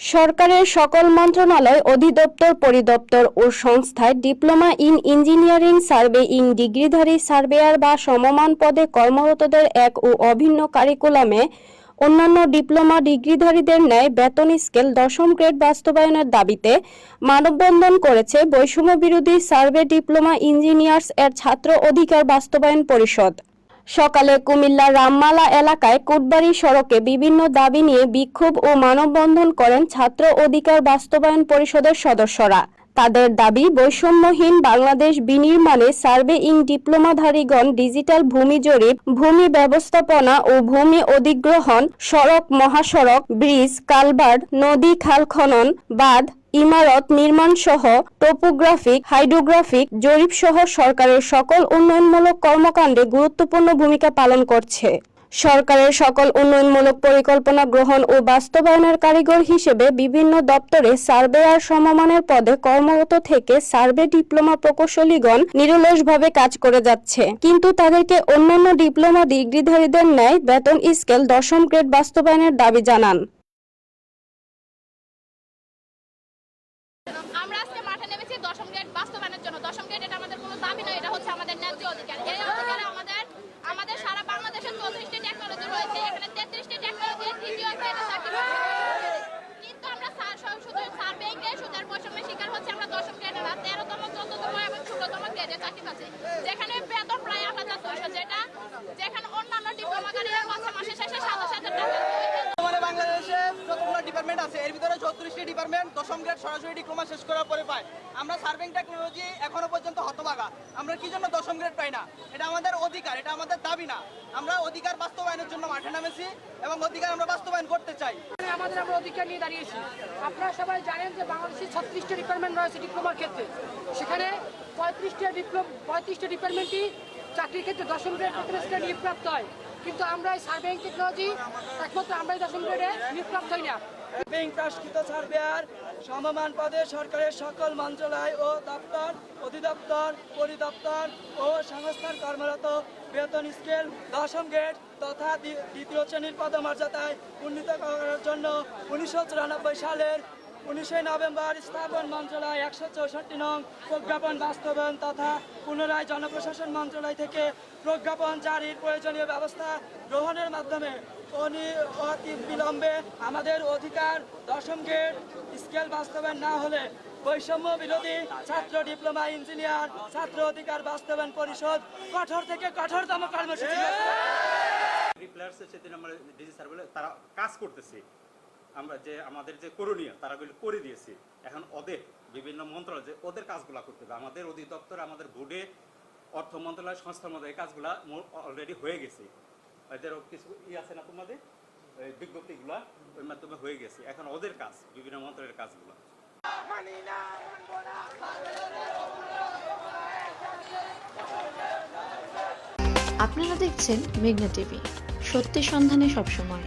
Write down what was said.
সরকারের সকল মন্ত্রণালয় অধিদপ্তর, পরিদপ্তর ও সংস্থায় ডিপ্লোমা ইন ইঞ্জিনিয়ারিং সার্ভেইং ডিগ্রিধারী সার্ভেয়ার বা সমমান পদে কর্মরতদের এক ও অভিন্ন কারিকুলামে অন্যান্য ডিপ্লোমা ডিগ্রিধারীদের ন্যায় বেতন স্কেল দশম গ্রেড বাস্তবায়নের দাবিতে মানববন্ধন করেছে বৈষম্য বিরোধী সার্ভে ডিপ্লোমা ইঞ্জিনিয়ার্স এর ছাত্র অধিকার বাস্তবায়ন পরিষদ। সকালে কুমিল্লা রামমালা এলাকায় কোটবাড়ি সড়কে বিভিন্ন দাবি নিয়ে বিক্ষোভ ও মানববন্ধন করেন ছাত্র অধিকার বাস্তবায়ন পরিষদের সদস্যরা। তাদের দাবি, বৈষম্যহীন বাংলাদেশ বিনির্মাণে সার্ভে ইং ডিপ্লোমাধারীগণ ডিজিটাল ভূমি জরিপ, ভূমি ব্যবস্থাপনা ও ভূমি অধিগ্রহণ, সড়ক মহাসড়ক, ব্রিজ কালভার্ট নদী খাল খনন, বাঁধ ইমারত নির্মাণ সহ টোপোগ্রাফিক, হাইড্রোগ্রাফিক, জরিপ সহ সরকারের সকল উন্নয়নমূলক কর্মকাণ্ডে গুরুত্বপূর্ণ ভূমিকা পালন করছে। সরকারের সকল উন্নয়নমূলক পরিকল্পনা গ্রহণ ও বাস্তবায়নের কারিগর হিসেবে বিভিন্ন দপ্তরে সার্ভেয়ার সমমানের পদে কর্মরত থেকে সার্ভে ডিপ্লোমা প্রকৌশলীগণ নিরলসভাবে কাজ করে যাচ্ছে। কিন্তু তাদেরকে অন্যান্য ডিপ্লোমা ডিগ্রিধারীদের ন্যায় বেতন স্কেল দশম গ্রেড বাস্তবায়নের দাবি জানান। আমরা আজকে মাঠে নেমেছি দশম গ্রেড বাস্তবায়নের জন্য। দশম গ্রেড এটা আমাদের কোনো দাবি নয়, এটা হচ্ছে আমাদের ন্যায্য অধিকার এই অধিকারে আমাদের আমাদের সারা বাংলাদেশে চৌত্রিশটি টেকনোলজি রয়েছে এখানে তেত্রিশটি টেকনোলজি তৃতীয় গ্রেডে চাকরি পাচ্ছে। কিন্তু আমরা সার সব- শুধু সার্ভেইং গ্রেড সুদের বৈষম্যের শিকার হচ্ছে আমরা দশম গ্রেডে না তেরোতম চোদ্দতম এবং ষোলোতম গ্রেডে চাকরি পাচ্ছি যেখানে বেতন প্রায় আট হাজার দুইশো যেটা যেখানে অন্যান্য ডিপ্লোমাকারীরা পাচ্ছে মাসে শেষে সাতাশ হাজার টাকা বর্তমানে বাংলাদেশে যতগুলো ডিপার্টমেন্ট আছে। এর ভিতরে চৌত্রিশটি ডিপার্টমেন্ট, দশম গ্রেড সরাসরি ডিপ্লোমা শেষ করার পরে পায়। আমরা সার্ভিং টেকনোলজি এখনও পর্যন্ত হতবাগা আমরা কি জন্য দশম গ্রেড পাই না? এটা আমাদের অধিকার, এটা আমাদের দাবি না। আমরা অধিকার বাস্তবায়নের জন্য মাঠে নামেছি এবং অধিকার আমরা বাস্তবায়ন করতে চাই। আমাদের আমরা অধিকার নিয়ে দাঁড়িয়েছি। আপনারা সবাই জানেন যে বাংলাদেশে ছত্রিশটি ডিপার্টমেন্ট রয়েছে ডিপ্লোমার ক্ষেত্রে। সেখানে পঁয়ত্রিশটা ডিপ্লোম, পঁয়ত্রিশটা ডিপার্টমেন্টই চাকরির ক্ষেত্রে দশম গ্রেড প্রতিষ্ঠা নিয়োগপ্রাপ্ত হয়। কিন্তু আমরা এই সার্ভেইং টেকনোলজি একমাত্র আমরাই দশম গ্রেডে নিয়োগপ্রাপ্ত হই না। প্রস্কৃত সার্ভেয়ার সমমান পদে সরকারের সকল মন্ত্রণালয় ও দপ্তর, অধিদপ্তর, পরিদপ্তর ও সংস্থার কর্মরত বেতন স্কেল দশম গ্রেড তথা দ্বিতীয় শ্রেণির পদমর্যাদায় উন্নীত করার জন্য উনিশশো চুরানব্বই সালের উনিশে নভেম্বর স্থাপন মন্ত্রণালয় একশো চৌষট্টি নং প্রজ্ঞাপন বাস্তবায়ন তথা পুনরায় জনপ্রশাসন মন্ত্রণালয় থেকে প্রজ্ঞাপন জারির প্রয়োজনীয় ব্যবস্থা গ্রহণের মাধ্যমে অতি বিলম্বে আমাদের অধিকার দশম গ্রেড স্কেল বাস্তবায়ন না হলে বৈষম্য বিরোধী ছাত্র ডিপ্লোমা ইঞ্জিনিয়ার ছাত্র অধিকার বাস্তবায়ন পরিষদ কঠোর থেকে কঠোরতম কর্মসূচি। তারা কাজ করতেছে। আমরা যে আমাদের যে করণীয়, তারা গুলো করে দিয়েছি। এখন ওদের বিভিন্ন মন্ত্রণালয় যে ওদের কাজগুলা করতে হবে। আমাদের অধিদপ্তর, আমাদের বোর্ডে, অর্থ মন্ত্রণালয়, সংস্থার মধ্যে এই কাজগুলা অলরেডি হয়ে গেছে। এদের কিছু ই আছে না তোমাদের? বিজ্ঞপ্তিগুলা ওই মাধ্যমে হয়ে গেছে। এখন ওদের কাজ, বিভিন্ন মন্ত্রণালয়ের কাজগুলা। আপনারা দেখছেন মেঘনা টিভি। সত্যি সন্ধানে সবসময়।